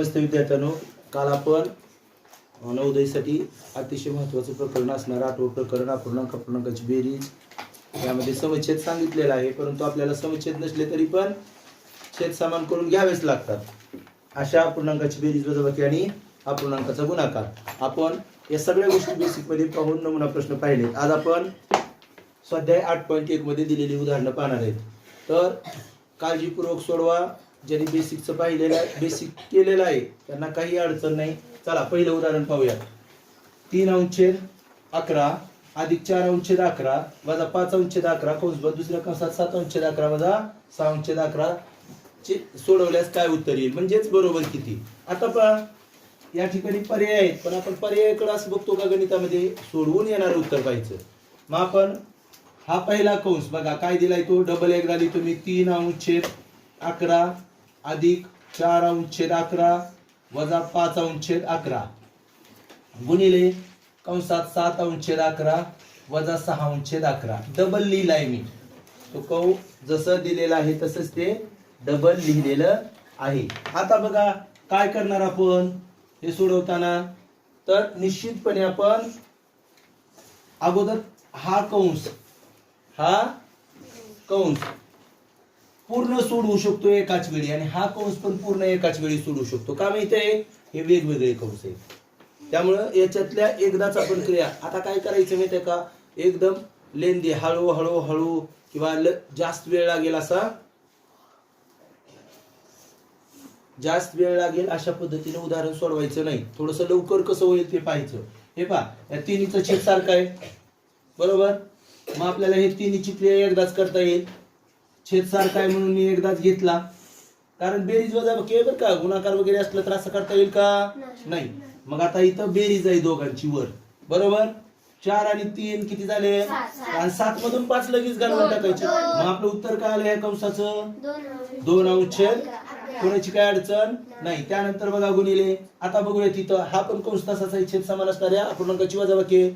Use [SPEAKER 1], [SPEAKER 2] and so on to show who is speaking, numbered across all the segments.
[SPEAKER 1] समस्त विद्यार्थ्यांनो काल आपण नवोदयसाठी अतिशय महत्त्वाचं प्रकरण असणारं आठवं प्रकरण अपूर्णांक अपूर्णांकाची बेरीज यामध्ये समच्छेद सांगितलेला आहे परंतु आपल्याला समच्छेद नसले तरी पण छेद समान करून घ्यावेच लागतात. अशा अपूर्णांकाची बेरीज वजाबाकी आणि अपूर्णांकाचा गुणाकार. आपण या सगळ्या गोष्टी बेसिकमध्ये पाहून नमुना प्रश्न पाहिले. आज आपण स्वाध्याय आठ पॉईंट एकमध्ये दिलेली उदाहरणं पाहणार आहेत. तर काळजीपूर्वक सोडवा. ज्यांनी बेसिकचं पाहिलेलं आहे बेसिक केलेलं आहे त्यांना काही अडचण नाही. चला पहिलं उदाहरण पाहूया. तीन अंशेद अकरा अधिक चार अंशेद अकरा वजा पाच अंशेद अकरा कंसबद्ध दुसऱ्या कंसात सात अंशेद अकरा वजा सहा अंशेद अकरा. चे सोडवल्यास काय उत्तर येईल? म्हणजेच बरोबर किती? आता पहा या ठिकाणी पर्याय आहेत पण आपण पर्यायाकडे असं बघतो का गणितामध्ये? सोडवून येणारं उत्तर पाहिजे मग आपण हा पहिला कंस बघा काय दिलाय तो? डबल एकदा लिहितो मी तीन अंशेद अकरा अधिक चार अंशेद अकरा वजा पाच अंशेद अकरा. गुणिले कंसात सात अंशेद अकरा वजा सहा अंशेद अकरा. डबल लिहिलाय मी. तो कौ जसं दिलेलं आहे तसंच ते डबल लिहिलेलं आहे. आता बघा काय करणार आपण? हे सोडवताना. तर निश्चितपणे आपण अगोदर हा कंस हा कंस पूर्ण सोडवू शकतो एकाच वेळी आणि हा कंस पण पूर्ण एकाच वेळी सोडवू शकतो. का माहिती आहे हे वेगवेगळे कंस आहेत. त्यामुळं याच्यातल्या एकदाच आपण क्रिया आता काय करायचं माहिती आहे का? एकदम लेंदी हळू हळू हळू किंवा जास्त वेळ लागेल असा? जास्त वेळ लागेल अशा पद्धतीने उदाहरण सोडवायचं नाही. थोडस लवकर कसं होईल ते पाहायचं. हे पहा या तिन्हीचं छेद सारखं आहे. बरोबर? मग आपल्याला हे तिन्हीची क्रिया एकदाच करता येईल. छेद सारखा आहे म्हणून मी एकदाच घेतला. कारण बेरीज वजा बरं का गुणाकार वगैरे असलं तर असं करता येईल का? नाही. मग आता इथं बेरीज आहे दोघांची वर. बरोबर? चार आणि तीन किती झाले? आणि सात मधून पाच लगेच घालून टाकायचे. मग आपलं उत्तर काय आलं या कंसाचं? दोन अंशछेद कोणाची काय अडचण? नाही. त्यानंतर बघा गुणिले. आता बघूया तिथं हा पण कंस तसाच आहे. छेद समान असणाऱ्या अपूर्णांकाची वजाबाकी.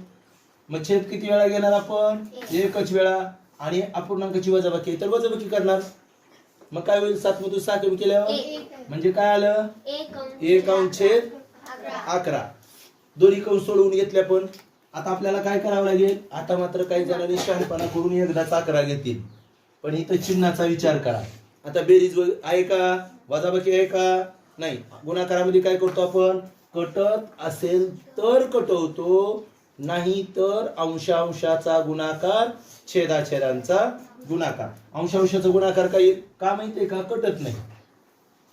[SPEAKER 1] मग छेद किती वेळा घेणार आपण? एकच वेळा. आणि अपूर्णांकाची वजाबाकी आहे. तर वजाबाकी करणार. मग काय होईल? सात मधून सहा कमी केल्यावर? म्हणजे काय आलं? एक अंशछेद अकरा. दोन्ही कंस सोडवून घेतले आपण आता आपल्याला काय करावं लागेल? आता मात्र काही जणांनी शहाणपणा करून एकदाच अकरा घेतील. पण इथं चिन्हाचा विचार करा. आता बेरीज आहे का? वजाबाकी आहे का? नाही. गुणाकारामध्ये काय करतो आपण? कटत असेल तर कटवतो. नाही तर अंशांशाचा गुणाकार छेदाछेदांचा गुणाकार. अंशांशाचा गुणाकार काय का माहितीये का? कटत नाही.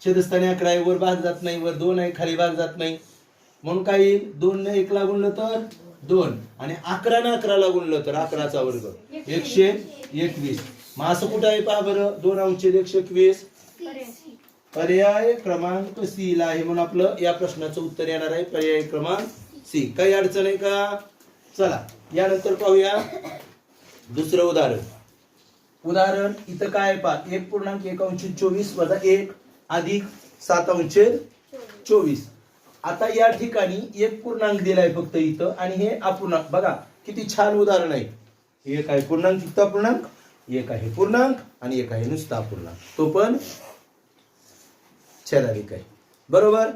[SPEAKER 1] छेदस्थानी अकरा आहे वर भाग जात नाही वर दोन आहे खाली भाग जात नाही. म्हणून काय येईल? दोन ने एकला गुणलं तर दोन. आणि अकरा ना अकराला गुणलं तर अकराचा वर्ग. एकशे एकवीस. मग असं कुठं आहे पहा बरं? दोन अंश एकशे एकवीस. पर्याय क्रमांक सी ला आहे म्हणून आपलं या प्रश्नाचं उत्तर येणार आहे. पर्याय क्रमांक सी काही अडचण आहे का? चला यानंतर पाहूया. दुसरं उदाहरण. उदाहरण इथं काय आहे पहा एक पूर्णांक एक अंश चोवीस वजा एक अधिक सात अंश चोवीस. आता या ठिकाणी एक पूर्णांक दिलाय फक्त इथं आणि हे अपूर्णांक. बघा किती छान उदाहरण आहे. एक आहे पूर्णांक युक्त पूर्णांक. एक आहे पूर्णांक आणि एक आहे नुसता अपूर्णांक तो पण छेदाधिक आहे. बरोबर?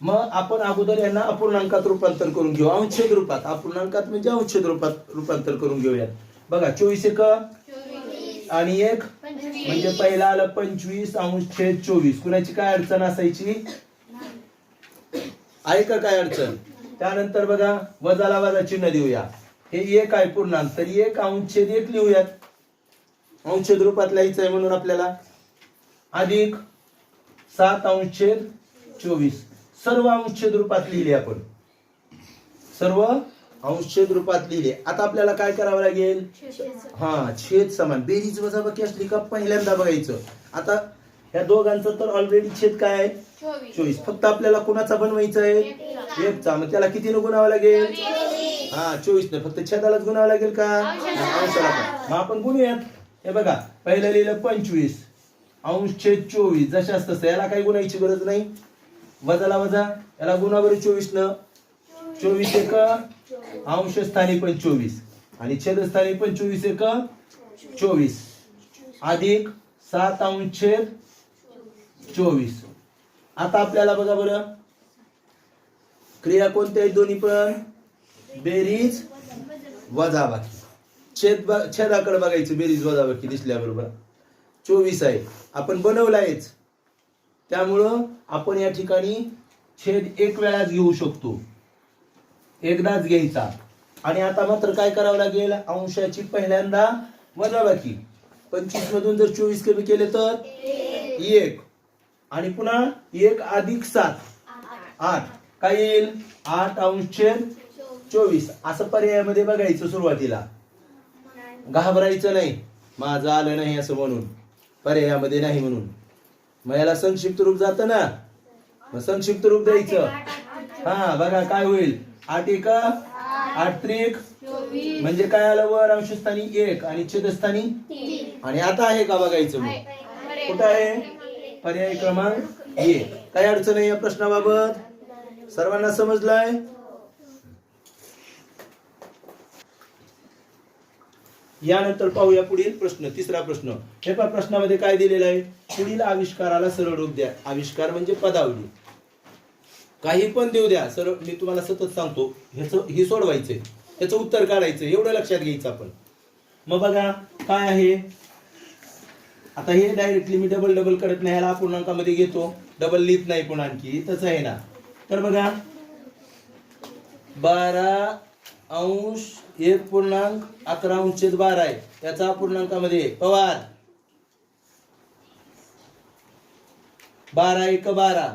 [SPEAKER 1] मग आपण अगोदर यांना अपूर्णांकात रूपांतर करून घेऊ. अंशद रूपात. अपूर्णांकात म्हणजे अंशद रूपात रूपांतर करून घेऊयात. बघा चोवीस एक आणि एक म्हणजे पहिला आलं पंचवीस अंश छेद चोवीस. कुणाची काय अडचण असायची? आहे का काय अडचण? त्यानंतर बघा वजाला वजा चिन्ह देऊया हे एक आहे पूर्णांक. तर एक अंशेद एक लिहूयात. अंशेद रूपात लिहायचं आहे म्हणून आपल्याला. अधिक सात अंशेद चोवीस. सर्व अंशछेद रूपात लिहिले आपण. सर्व अंशछेद रूपात लिहिले. आता आपल्याला काय करावं लागेल? हा छेद समान. बेरीज वजाबाकी असली का पहिल्यांदा बघायचं. आता ह्या दोघांचं तर ऑलरेडी छेद काय आहे? चोवीस. फक्त आपल्याला कोणाचा बनवायचा आहे? एकचा. मग त्याला किती गुणावं लागेल? हा चोवीस ने. फक्त छेदालाच गुणावं लागेल का? अंशाला. मग आपण गुणूयात. हे बघा पहिलं लिहिलं पंचवीस. अंश छेद चोवीस. जशाच तसं. याला काही गुणायची गरज नाही. वजाला वजा. याला गुणा बरं चोवीस न. चोवीस एक. अंश स्थानी पण चोवीस. आणि छेदस्थानी पण चोवीस एक. चोवीस. अधिक सात अंश छेद चोवीस. आता आपल्याला बघा बरं. क्रिया कोणत्या आहेत दोन्ही पण? बेरीज वजाबाकी. छेद ब- छेदाकडे बघायचं. बेरीज वजाबाकी दिसल्याबरोबर चोवीस आहे. आपण बनवलं आहेच त्यामुळं आपण या ठिकाणी छेद एक वेळाच घेऊ शकतो. एकदाच घ्यायचा. आणि आता मात्र काय करावं लागेल? अंशाची पहिल्यांदा वजाबाकी पंचवीस मधून जर चोवीस कमी केले तर? एक. आणि पुन्हा एक अधिक सात. आठ. काय येईल? आठ अंश छेद चोवीस. असं पर्यायामध्ये बघायचं सुरुवातीला. घाबरायचं नाही. माझं आलं नाही असं म्हणून. पर्यायामध्ये नाही म्हणून. मग याला संक्षिप्त रूप जात ना? मग संक्षिप्त रूप द्यायचं. हा बघा काय होईल? आठ एका आठ त्रिक म्हणजे काय आलं वर? अंशस्थानी एक आणि छेदस्थानी आणि आता आहे का बघायचं मग? कुठं आहे? पर्याय क्रमांक एक. काय अडचण आहे या प्रश्नाबाबत? सर्वांना समजलाय? यानंतर पाहूया पुढील प्रश्न तिसरा प्रश्न. हे पहा प्रश्नामध्ये काय दिलेलं आहे? पुढील आविष्काराला सरळ रूप द्या. आविष्कार म्हणजे पदावली. काही पण देऊ द्या. सरळ मी तुम्हाला सतत सांगतो ह्याचं हे सोडवायचंय. त्याचं उत्तर काढायचं एवढं लक्षात घ्यायचं आपण. मग बघा काय आहे? आता हे डायरेक्टली मी डबल डबल करत नाही ह्याला पूर्णांकामध्ये घेतो. डबल लिहित नाही पण आणखी. तसं आहे ना. तर बघा बारा अंश एक पूर्णांक अकरा अंश छेद बारा आहे. त्याचा अपूर्णांकामध्ये पवार. बारा एक बारा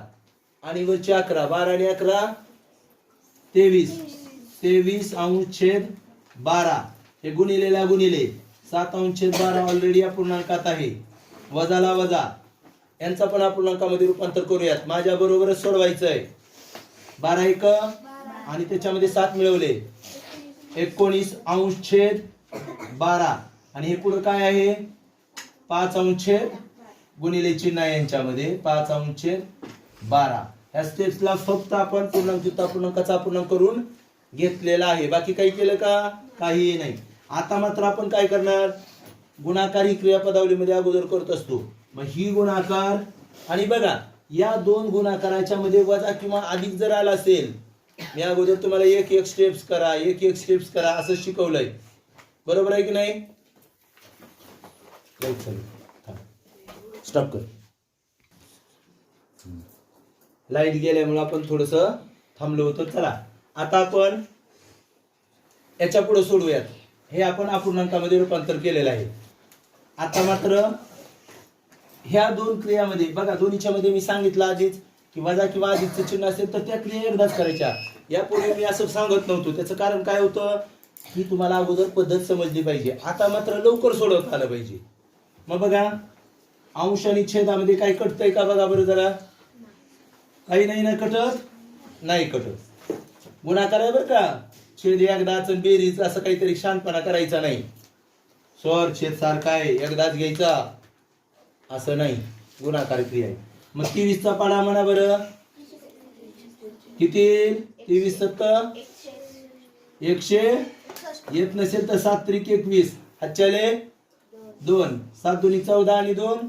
[SPEAKER 1] आणि वरचे अकरा. बारा आणि अकरा तेवीस. तेवीस अंश छेद बारा. हे गुणिलेला गुणिले सात अंश छेद बारा ऑलरेडी अपूर्णांकात आहे. वजाला वजा. यांचा पण अपूर्णांकामध्ये रूपांतर करूयात. माझ्या बरोबरच सोडवायचं आहे बारा. एक आणि त्याच्यामध्ये सात मिळवले. एकोणीस अंश छेद बारा. आणि हे पुढं काय आहे? पाच अंश छेद गुणिले चिन्ह यांच्यामध्ये. पाच अंश छेद बारा. या स्टेप्सला फक्त आपण पूर्णांक युक्त पूर्णांकाचा पूर्णांक करून घेतलेला आहे. बाकी काही केलं का? काहीही नाही. आता मात्र आपण काय करणार? गुणाकार ही क्रियापदावलीमध्ये अगोदर करत असतो. मग ही गुणाकार आणि बघा या दोन गुणाकाराच्या मध्ये वजा किंवा अधिक जर आला असेल मी अगोदर तुम्हाला एक एक स्टेप्स करा एक एक स्टेप्स करा असं शिकवलंय. बरोबर आहे की नाही? स्टॉप कर. लाइट गेल्यामुळे आपण थोडस थांबलो होतो. चला आता आपण याच्यापुढे सोडूयात. हे आपण अपूर्णांकामध्ये रूपांतर केलेलं आहे. आता मात्र ह्या दोन क्रियामध्ये बघा दोन्हीच्या मध्ये मी सांगितलं आधीच की वजा किंवा अधिकचं चिन्ह असेल तर त्या क्रिया एकदाच करायच्या. यापूर्वी मी असं सांगत नव्हतो. त्याचं कारण काय होतं? की तुम्हाला अगोदर पद्धत समजली पाहिजे. आता मात्र लवकर सोडवता आलं पाहिजे. मग बघा अंश आणि छेदामध्ये काही कटतंय का बघा बरं जरा? काही नाही ना कटत? नाही कटत. गुणाकार आहे बरं का? छेद एकदाच आणि बेरीज असं काहीतरी शांतपणा करायचा नाही. स्वर छेद सारखा आहे एकदाच घ्यायचा. असं नाही. गुणाकार क्रिया आहे. मग तेवीसचा पाडा म्हणा बरं. किती? तेवीस सत्तर? एकशे? येत नसेल तर सात त्रिक एकवीस. हातच्याले? दोन. सात दोन्ही चौदा आणि दोन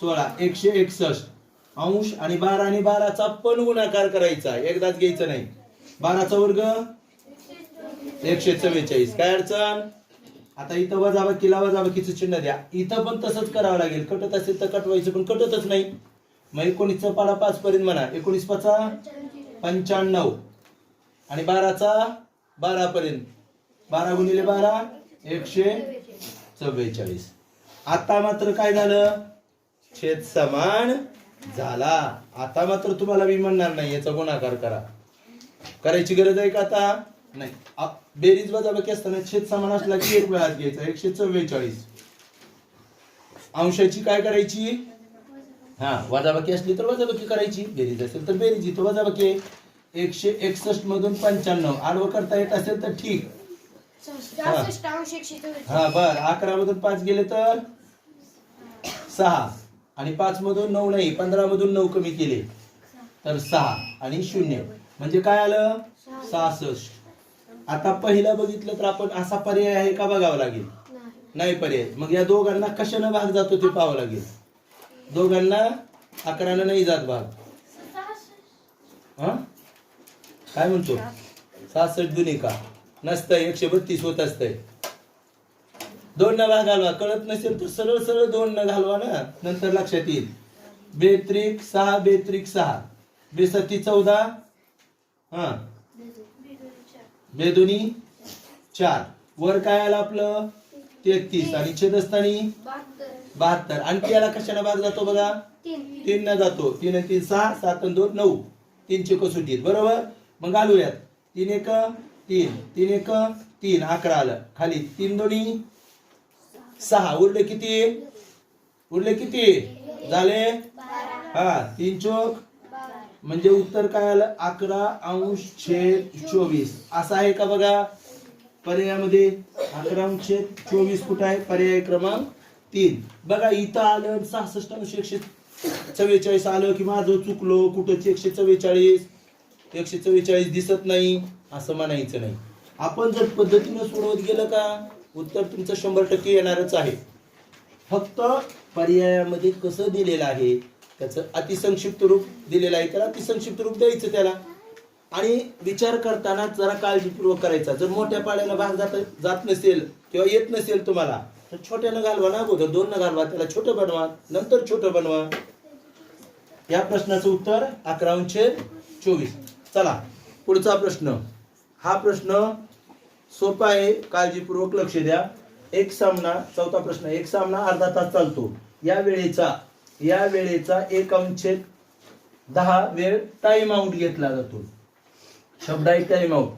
[SPEAKER 1] सोळा. एकशे एकसष्ट. अंश आणि बारा आणि बाराचा पण गुणाकार करायचा. एकदाच घ्यायचा नाही. बाराचा वर्ग? एकशे चव्वेचाळीस. काय अडचण? आता इथं वजाबाकीला वजाबाकीचं चिन्ह द्या. इथं पण तसंच करावं लागेल. कटत असेल तर कटवायचं पण कटतच नाही. मग एकोणीसचा पाडा पाच पर्यंत म्हणा. एकोणीस पाचा? पंच्याण्णव. आणि बाराचा? बारा पर्यंत बारा गुणिले बारा एकशे चव्वेचाळीस. आता मात्र काय झालं? छेद समान झाला. आता मात्र तुम्हाला मी म्हणणार नाही याचा गुणाकार करा. करायची गरज आहे का आता? नाही. आ- बेरीज वजाबाकी असताना छेद समान असला की एक वेळात घ्यायचा एकशे चव्वेचाळीस. अंशाची काय करायची? हा वजाबाकी असली तर वजाबाकी करायची. बेरीज असेल तर बेरीज. इथं वजाबाकी आहे. एकशे एकसष्ट मधून पंच्याण्णव. आडवं करता येत असेल तर ठीक. हा बर. अकरा मधून पाच गेले तर सहा. आणि पाच मधून नऊ नाही. पंधरा मधून नऊ कमी केले तर सहा आणि शून्य. म्हणजे काय आलं? सहासष्ट. आता पहिलं बघितलं तर आपण असा पर्याय आहे का बघावं लागेल?
[SPEAKER 2] नाही.
[SPEAKER 1] नाही पर्याय. मग या दोघांना कशानं भाग जातो ते पाहावं लागेल. दोघांना अकरानं नाही जात भाग हा? काय म्हणतो? सहासष्ट दुनी का नसतंय एकशे बत्तीस होत असतंय. दोन न भाग घालवा. कळत नसेल तर सरळ सरळ दोन न घालवा ना. नंतर लक्षात येईल. बेत्रिक सहा बेत्रिक सहा. बेसती चौदा. हा? बेदुनी चार. वर काय आलं आपलं? तेहतीस. आणि छेदस्थानी
[SPEAKER 2] बहात्तर.
[SPEAKER 1] आणखी याला कशाने भाग जातो बघा? तीन. न जातो. तीन आणि तीन सहा. सात आणि दोन नऊ. तीनशे कसोटीत बरोबर? मग घालूयात तीन एक तीन. तीन एक तीन. अकरा आलं. खाली तीन दोन्ही. सहा. उरले किती? उरले किती? झाले? हा. तीन चोक. म्हणजे उत्तर काय आलं? अकरा अंश छेद चोवीस. असं आहे का बघा? पर्यायामध्ये अकरा अंश छेद चोवीस कुठं आहे. पर्याय क्रमांक तीन. बघा इथं आलं सहासष्ट अंश एकशे चव्वेचाळीस आलं की माझं चुकलो. कुठंच एकशे चव्वेचाळीस? एकशे चव्वेचाळीस दिसत नाही. असं म्हणायचं नाही. आपण जर पद्धतीनं सोडवत गेलं का? उत्तर तुमचं शंभर टक्के येणारच आहे. फक्त पर्यायामध्ये कसं दिलेलं आहे? त्याचं अतिसंक्षिप्त रूप दिलेलं आहे. त्याला अतिसंक्षिप्त रूप द्यायचं त्याला. आणि विचार करताना जरा काळजीपूर्वक करायचा. जर मोठ्या पाड्याला भाग जात जात नसेल किंवा येत नसेल तुम्हाला तर छोट्यानं घालवा ना अगोदर दोन न घालवा त्याला छोटं बनवा नंतर छोटं बनवा. या प्रश्नाचं उत्तर अकरा छेद चोवीस. चला पुढचा प्रश्न. हा प्रश्न सोपा आहे काळजीपूर्वक लक्ष द्या. एक सामना चौथा प्रश्न. एक सामना अर्धा तास चालतो. या वेळेचा या वेळेचा एक अंशछेद दहा वेळ टाइम आउट घेतला जातो. शब्द आहे टाइम आउट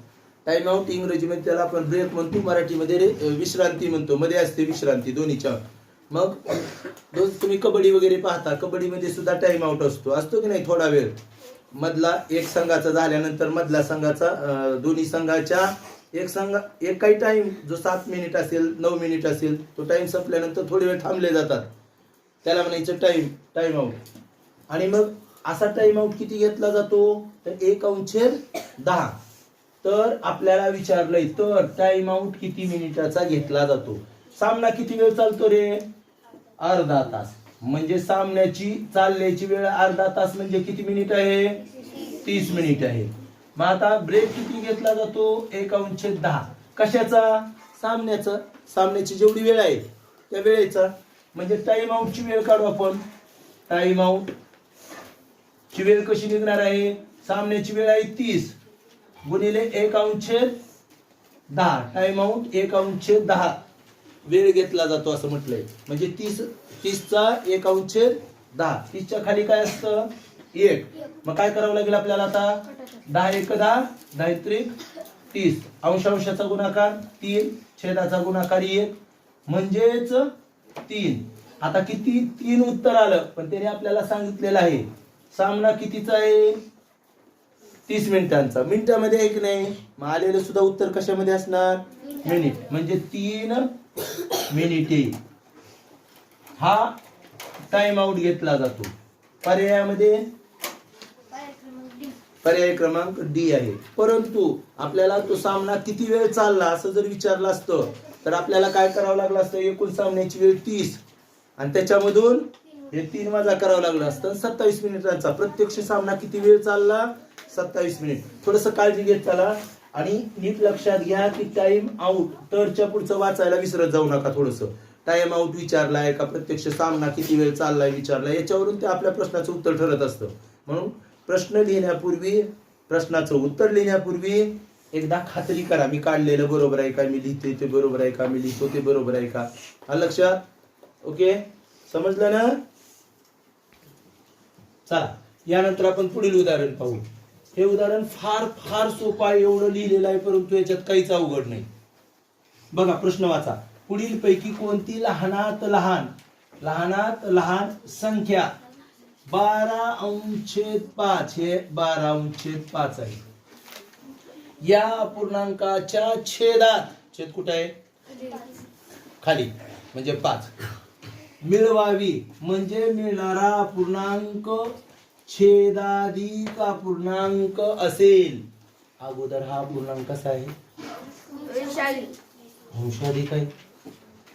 [SPEAKER 1] टाइम आउट इंग्रजीमध्ये त्याला आपण ब्रेक म्हणतो मराठीमध्ये विश्रांती म्हणतो. मध्ये असते विश्रांती दोन्हीच्या. मग दोन तुम्ही कबड्डी वगैरे पाहता कबड्डीमध्ये सुद्धा टाइम आउट असतो. असतो की नाही? थोडा वेळ. मधला एक संघाचा झाल्यानंतर मधल्या संघाचा दोन्ही संघाच्या एक संघ एक काही टाइम जो सात मिनिट असेल नऊ मिनिट असेल तो टाइम संपल्यानंतर थोडे वेळ थांबले जातात. त्याला म्हणायचं टाइम टाइम आउट आणि मग असा टाइम आउट किती घेतला जातो? तर एक अंशेर दहा. तर आपल्याला विचारलंय तर टाइम आउट किती मिनिटाचा घेतला जातो? सामना किती वेळ चालतो रे? अर्धा तास. म्हणजे सामन्याची चालण्याची वेळ अर्धा तास म्हणजे किती मिनिट आहे? तीस मिनिट आहे. मग आता ब्रेक किती घेतला जातो? एक अंश दहा. कशाचा? सामन्याचा. सामन्याची जेवढी वेळ आहे त्या वेळेचा. म्हणजे टाइम आउटची वेळ काढू आपण. टाइम आउट ची वेळ कशी निघणार आहे? सामन्याची वेळ आहे तीस. गुणिले एक अंश दहा. टाइम आउट एक अंश दहा. वेळ घेतला जातो असं म्हटलंय. म्हणजे तीस तीसचा एक अंश दहा. तीसच्या खाली काय असतं? एक. मग काय करावं लागेल आपल्याला आता? दहा एक दहा दहा त्रिक तीस. अंशांशाचा गुणाकार तीन छेदाचा गुणाकार एक. म्हणजेच तीन. आता किती? तीन उत्तर आलं. पण त्याने आपल्याला सांगितलेलं आहे. सामना कितीचा आहे? तीस मिनिटांचा. मिनिटामध्ये आहे की नाही. मग आलेलं सुद्धा उत्तर कशामध्ये असणार? मिनिट. म्हणजे तीन मिनिटे. हा टाइम आउट घेतला जातो. पर्यायामध्ये?
[SPEAKER 2] पर्याय क्रमांक डी
[SPEAKER 1] पर्याय क्रमांक डी आहे. परंतु आपल्याला तो सामना किती वेळ चालला असं जर विचारलं असतं तर आपल्याला काय करावं लागलं असतं? एकूण सामन्याची वेळ तीस. आणि त्याच्यामधून हे तीन वाजा करावं लागलं असतं. सत्तावीस मिनिटांचा. प्रत्यक्ष सामना किती वेळ चालला? सत्तावीस मिनिट. थोडस काळजी घेत चला. आणि नीट लक्षात घ्या की टाइम आउट तरच्या पुढचं वाचायला विसरत जाऊ नका थोडस. टाइम आउट विचारलाय का? प्रत्यक्ष सामना किती वेळ चाललाय विचारलाय? याच्यावरून ते आपल्या प्रश्नाचं उत्तर ठरत असतं. म्हणून प्रश्न लिहिण्यापूर्वी प्रश्नाचं उत्तर लिहिण्यापूर्वी एकदा खात्री करा. मी काढलेलं बरोबर आहे का? मी लिहिते ते बरोबर आहे का? मी लिहितो ते बरोबर आहे का? हा लक्षात? ओके? समजलं ना? चला यानंतर आपण पुढील उदाहरण पाहू. हे उदाहरण फार फार सोपं आहे एवढं लिहिलेलं आहे परंतु याच्यात काहीच अवघड नाही. बघा प्रश्न वाचा. पुढील पैकी कोणती लहानात लहान? लहानात लहान संख्या. बारा अंशेद पाच. हे बारा अंशेद पाच आहे. या अपूर्णांकाच्या छेदात. छेद कुठं आहे? खाली. म्हणजे पाच. मिळवावी. म्हणजे मिळणारा पूर्णांक छेदाधिक पूर्णांक असेल. अगोदर हा पूर्णांक कसा आहे? अंशाधिक आहे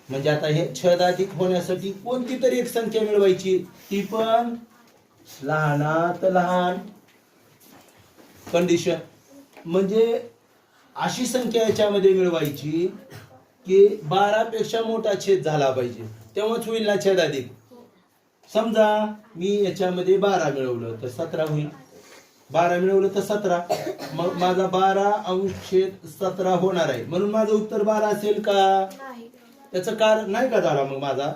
[SPEAKER 1] म्हणजे आता हे छेदाधिक होण्यासाठी कोणती तरी एक संख्या मिळवायची? ती पण लहानात लहान. कंडिशन म्हणजे अशी संख्या याच्यामध्ये मिळवायची की बारा पेक्षा मोठा छेद झाला पाहिजे. तेव्हाच होईल ना छेद अधिक. समजा मी याच्यामध्ये बारा मिळवलं तर सतरा होईल. बारा मिळवलं तर सतरा. मग माझा बारा अंश सतरा होणार आहे. म्हणून माझं उत्तर बारा असेल का? त्याचं कारण नाही का झाला मग माझा.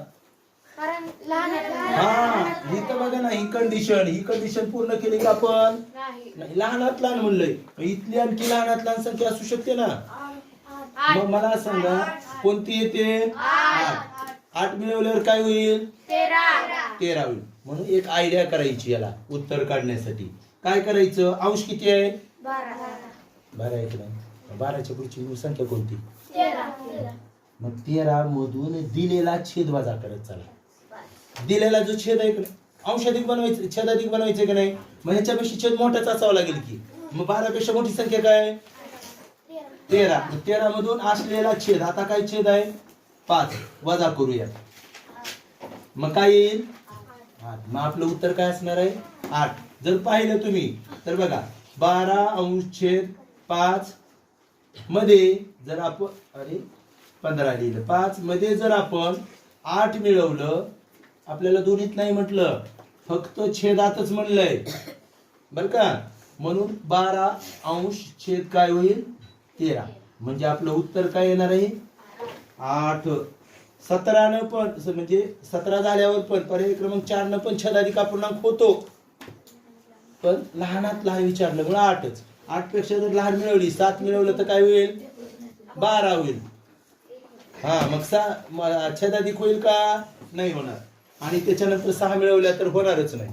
[SPEAKER 1] हा ही तर बघा ना ही कंडिशन ही कंडिशन पूर्ण केली का आपण? लहानात लहान म्हणलंय. इथली आणखी लहानात लहान संख्या असू शकते ना. मग मला सांगा कोणती येते? आठ. आठ मिळवल्यावर काय होईल?
[SPEAKER 2] तेरा.
[SPEAKER 1] तेरा होईल. म्हणून एक आयडिया करायची याला उत्तर काढण्यासाठी. काय करायचं? अंश किती आहे?
[SPEAKER 2] बारा.
[SPEAKER 1] आहे की नाही? बाराच्या पुढची संख्या कोणती?
[SPEAKER 2] तेरा.
[SPEAKER 1] मग तेरा मधून दिलेला छेद वजा करत चला. दिलेला जो छेद आहे का नाही, अंश अधिक बनवायचं छेद अधिक बनवायचं का नाही? मग ह्याच्यापेक्षा छेद मोठाच असावा लागेल की. मग बारापेक्षा मोठी संख्या काय? तेरा. तेरा मधून असलेला छेद आता काय छेद आहे? पाच. वजा करूया. मग काय येईल? आठ. मग आपलं उत्तर काय असणार आहे? आठ. जर पाहिलं तुम्ही तर बघा बारा अंश छेद पाच मध्ये जर आपण अरे पंधरा लिहिलं. पाच मध्ये जर आपण आठ मिळवलं आपल्याला दोन्हीत नाही म्हटलं. फक्त छेदातच म्हणलंय. बर का? म्हणून बारा अंश छेद काय होईल? तेरा. म्हणजे आपलं उत्तर काय येणार आहे? आठ. सतरानं पण म्हणजे सतरा झाल्यावर पण पर्याय क्रमांक चारनं पण छदाधिक अपूर्णांक होतो. पण लहानात लहान विचारलं म्हणून आठच. आठपेक्षा जर लहान मिळवली सात मिळवलं तर काय होईल? बारा होईल. हा मग सा छदाधिक होईल का? नाही होणार. आणि त्याच्यानंतर सहा मिळवल्या तर होणारच नाही.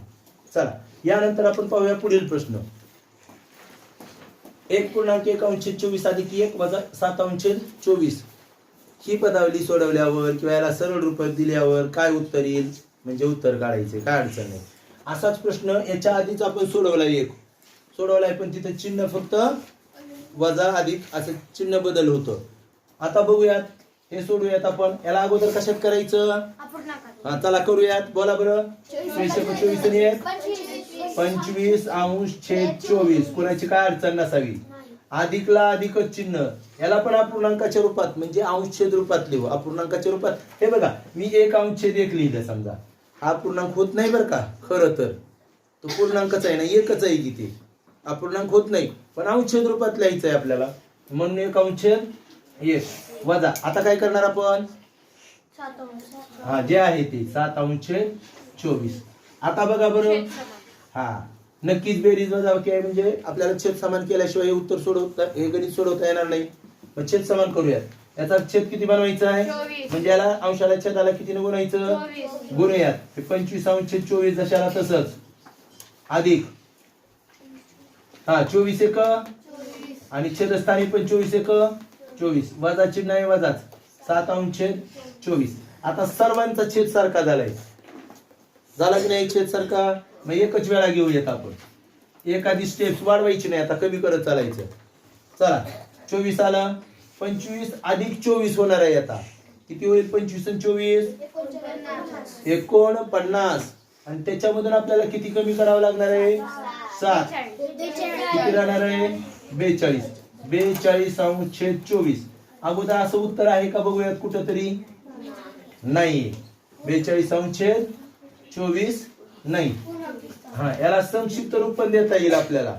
[SPEAKER 1] चला यानंतर आपण पाहूया पुढील प्रश्न. एक पूर्णांक एक अंश चोवीस अधिक एक वजा सात अंश चोवीस. ही पदावली सोडवल्यावर किंवा याला सरळ रूपात दिल्यावर काय उत्तर येईल? म्हणजे उत्तर काढायचे काय अडचण नाही. असाच प्रश्न याच्या आधीच आपण सोडवला एक. सोडवलाय पण तिथं चिन्ह फक्त वजा अधिक असं चिन्ह बदल होतं. आता बघूयात हे सोडूयात आपण. याला अगोदर कशात करायचं? हा चला करूयात. बोला बरं. चोवीस
[SPEAKER 2] पंचवीस
[SPEAKER 1] अंश छेद चोवीस. कोणाची काय अडचण नसावी? अधिकला अधिकच चिन्ह. याला पण अपूर्णांकाच्या रूपात म्हणजे अंश छेद रूपात लिहू. अपूर्णांकाच्या रूपात. हे बघा मी एक अंश छेद एक लिहिलं समजा. हा पूर्णांक होत नाही बरं का? खरं तर. तो पूर्णांकच आहे ना? एकच आहे की ते? अपूर्णांक होत नाही. पण अंश छेद रूपात लिहायचं आहे आपल्याला. म्हणून एक अंश छेद एक. वजा. आता काय करणार आपण. हा जे आहे ते. सात अंश चोवीस. आता बघा बरं. हा. नक्कीच बेरीज वजाबाकी आहे म्हणजे आपल्याला छेद समान केल्याशिवाय हे उत्तर सोडवता हे गणित सोडवता येणार नाही. मग छेद समान करूयात. याचा छेद किती बनवायचा आहे. म्हणजे याला अंशाला छेदाला कितीने गुणायचं?
[SPEAKER 2] चोवीस.
[SPEAKER 1] गुणूयात. पंचवीस अंश छेद चोवीस जशाला तसंच. अधिक. हा चोवीस एक. आणि छेदस्थानी पण चोवीस एक. चोवीस. वजा चिन्ह आहे वजाच. सात अंश छेद चोवीस. आता सर्वांचा छेद सारखा झालाय. झाला की नाही छेद सारखा? मग एकच वेळा घेऊयात आपण. एखादी स्टेप्स वाढवायची नाही आता कमी करत चालायचं. चला चोवीस आला. पंचवीस अधिक चोवीस होणार आहे आता. किती होईल पंचवीस आणि चोवीस?
[SPEAKER 2] एकोणपन्नास.
[SPEAKER 1] एकोणपन्नास आणि त्याच्यामधून आपल्याला किती कमी करावं लागणार आहे? सात. किती राहणार आहे? बेचाळीस. बेचाळीस अंश छेद चोवीस. अगोदर असं उत्तर आहे का बघूयात कुठं तरी नाही. बेचाळीस अंश छेद चोवीस नाही. हा याला संक्षिप्त रूप पण देता येईल आपल्याला.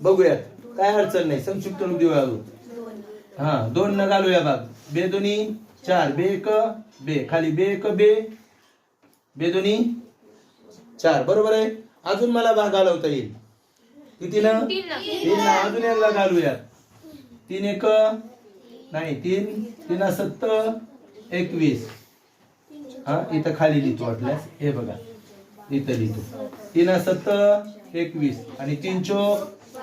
[SPEAKER 1] बघूयात काय अडचण नाही. संक्षिप्त रूप देऊया अजून. हा दोन न घालूया भाग. बे दोन्ही चार. बे एक बे. खाली बे एक बे. बे दोन्ही चार. बरोबर आहे? अजून मला भाग घालवता येईल. किती ना
[SPEAKER 2] तीन ना.
[SPEAKER 1] अजून याला घालूया तीन एक नाही तीन. तीन सत्त एकवीस. हा इथं खाली लिहितो वाटल्यास. हे बघा. इथं लिहितो. तीन सत्त एकवीस. आणि तीन चोक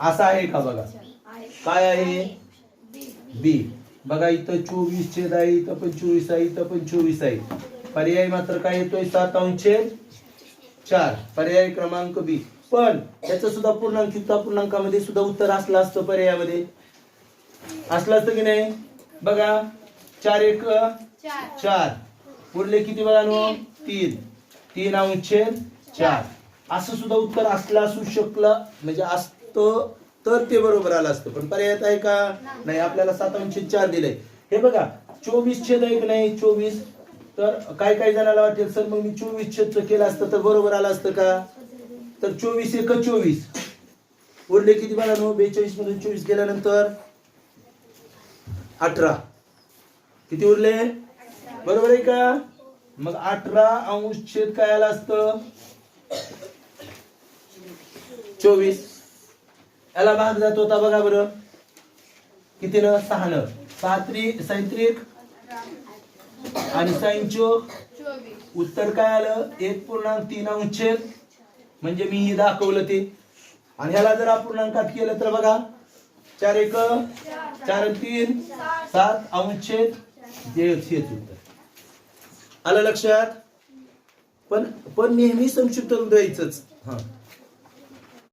[SPEAKER 1] असा आहे का बघा? काय आहे? बी. बघा इथं चोवीस छेद आहे इथं पण चोवीस आहे इथं पण चोवीस आहे. पर्याय मात्र काय येतोय? सात छेद चार. पर्याय क्रमांक बी. पण त्याचं सुद्धा पूर्णांक युक्त पूर्णांकामध्ये सुद्धा उत्तर असलं असतं पर्यायामध्ये. असलं असतं की नाही? बघा चार एक
[SPEAKER 2] चार.
[SPEAKER 1] चार. उरले किती बघा नो? तीन. तीन अंश चार. असं सुद्धा उत्तर असलं असू शकलं. म्हणजे असतं तर ते बरोबर आलं असतं. पण पर्यायात आहे का? नाही आपल्याला सात अंश चार दिलंय हे बघा चोवीस छेद एक नाही चोवीस. तर काय काय जणाला वाटेल? सर मग मी चोवीस छेदचं केलं असतं तर बरोबर आलं असतं का? तर चोवीस एक चोवीस. उरले किती बघा नो बेचाळीस मधून चोवीस गेल्यानंतर अठरा. किती उरले? बरोबर आहे का? मग अठरा अंश छेद काय आलं असतं? चोवीस. याला भाग जात होता बघा बरं. किती न सहा न सहा त्रि सैत्रिक आणि
[SPEAKER 2] चोवीस.
[SPEAKER 1] उत्तर काय आलं? एक पूर्णांक तीन अंश छेद. म्हणजे मी हे दाखवलं ते. आणि ह्याला जर अपूर्णांकात केलं तर बघा. चार एक चार तीन सात. अंश छेद. छेद उत्तर आलं लक्षात? पण पण नेहमी संक्षिप्त द्यायचंच. हा.